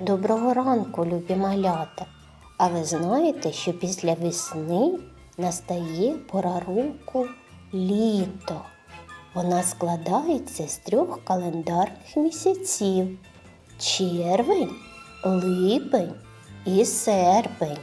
Доброго ранку, любі малята. А ви знаєте, що після весни настає пора року літо. Вона складається з трьох календарних місяців червень, липень і серпень.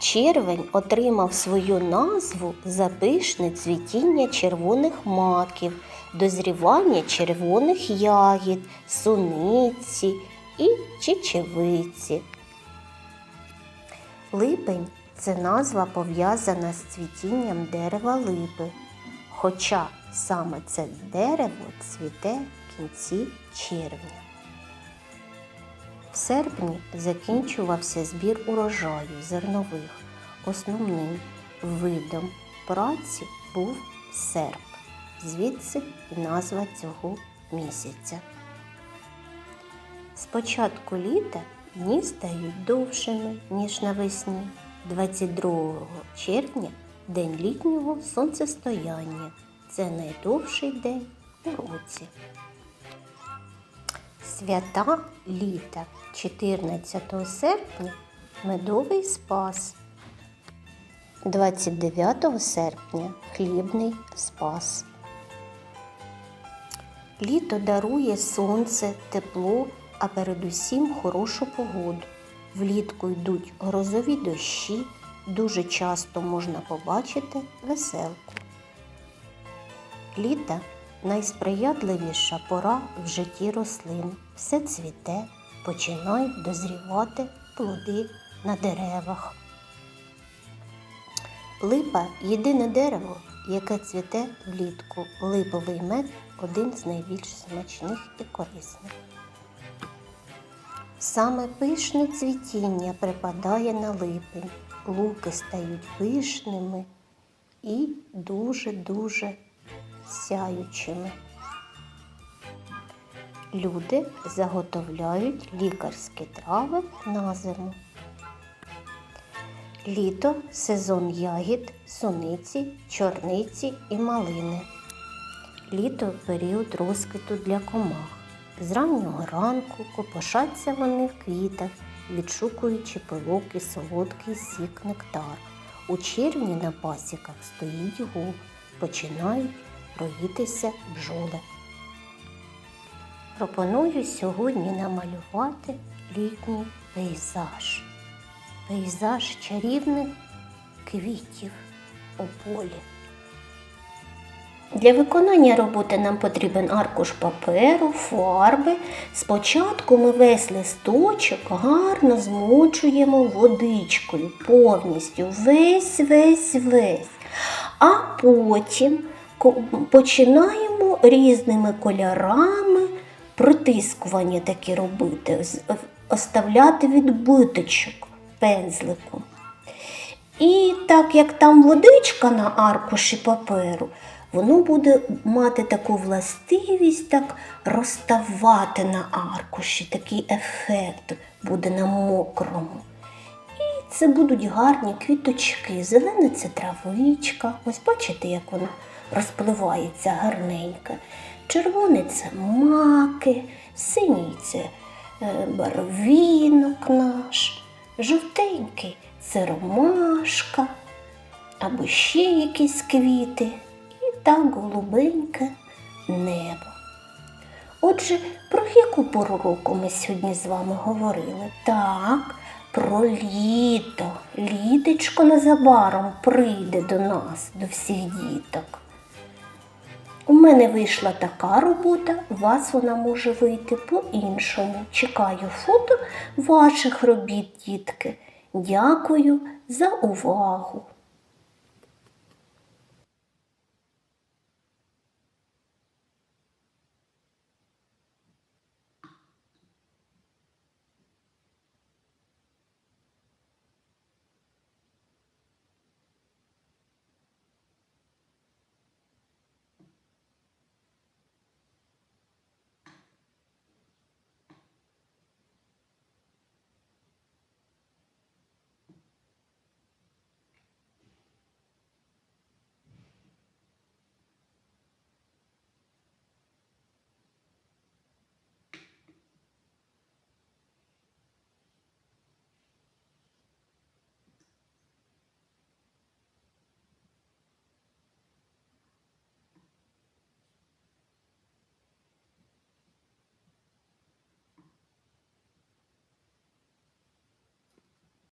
Червень отримав свою назву за пишне цвітіння червоних маків, дозрівання червоних ягід, суниці і чечевиці. Липень це назва пов'язана з цвітінням дерева липи, хоча саме це дерево цвіте в кінці червня. В серпні закінчувався збір урожаю зернових. Основним видом праці був серп, звідси і назва цього місяця. З початку літа дні стають довшими, ніж навесні. 22 червня день літнього сонцестояння. Це найдовший день у році. Свята літа 14 серпня медовий спас. 29 серпня хлібний спас. Літо дарує сонце, тепло, а передусім хорошу погоду. Влітку йдуть грозові дощі, дуже часто можна побачити веселку. Літа найсприятливіша пора в житті рослин. Все цвіте, починають дозрівати плоди на деревах. Липа єдине дерево, яке цвіте влітку. Липовий мед один з найбільш смачних і корисних. Саме пишне цвітіння припадає на липень. Луки стають пишними і дуже-дуже сяючими. Люди заготовляють лікарські трави на зиму. Літо сезон ягід, суниці, чорниці і малини. Літо період розквіту для комах. З раннього ранку копошаться вони в квітах, відшукуючи пилок і солодкий сік нектар. У червні на пасіках стоїть гул, починають роїтися бджоли. Пропоную сьогодні намалювати літній пейзаж. Пейзаж чарівних квітів у полі. Для виконання роботи нам потрібен аркуш паперу, фарби. Спочатку ми весь листочок гарно змочуємо водичкою повністю, весь, весь, весь. А потім починаємо різними кольорами протискування такі робити, оставляти відбиточок пензликом. І так як там водичка на аркуші паперу, воно буде мати таку властивість так розставати на аркуші, такий ефект буде на мокрому. І це будуть гарні квіточки. Зелена це травичка. Ось бачите, як воно розпливається гарненько. Червоний це маки, синій це е, барвінок наш, жовтенький це ромашка або ще якісь квіти. І так голубеньке небо. Отже, про яку пору року ми сьогодні з вами говорили? Так, про літо. Літочко незабаром прийде до нас, до всіх діток. Мене вийшла така робота, у вас вона може вийти по-іншому. Чекаю фото ваших робіт, дітки. Дякую за увагу.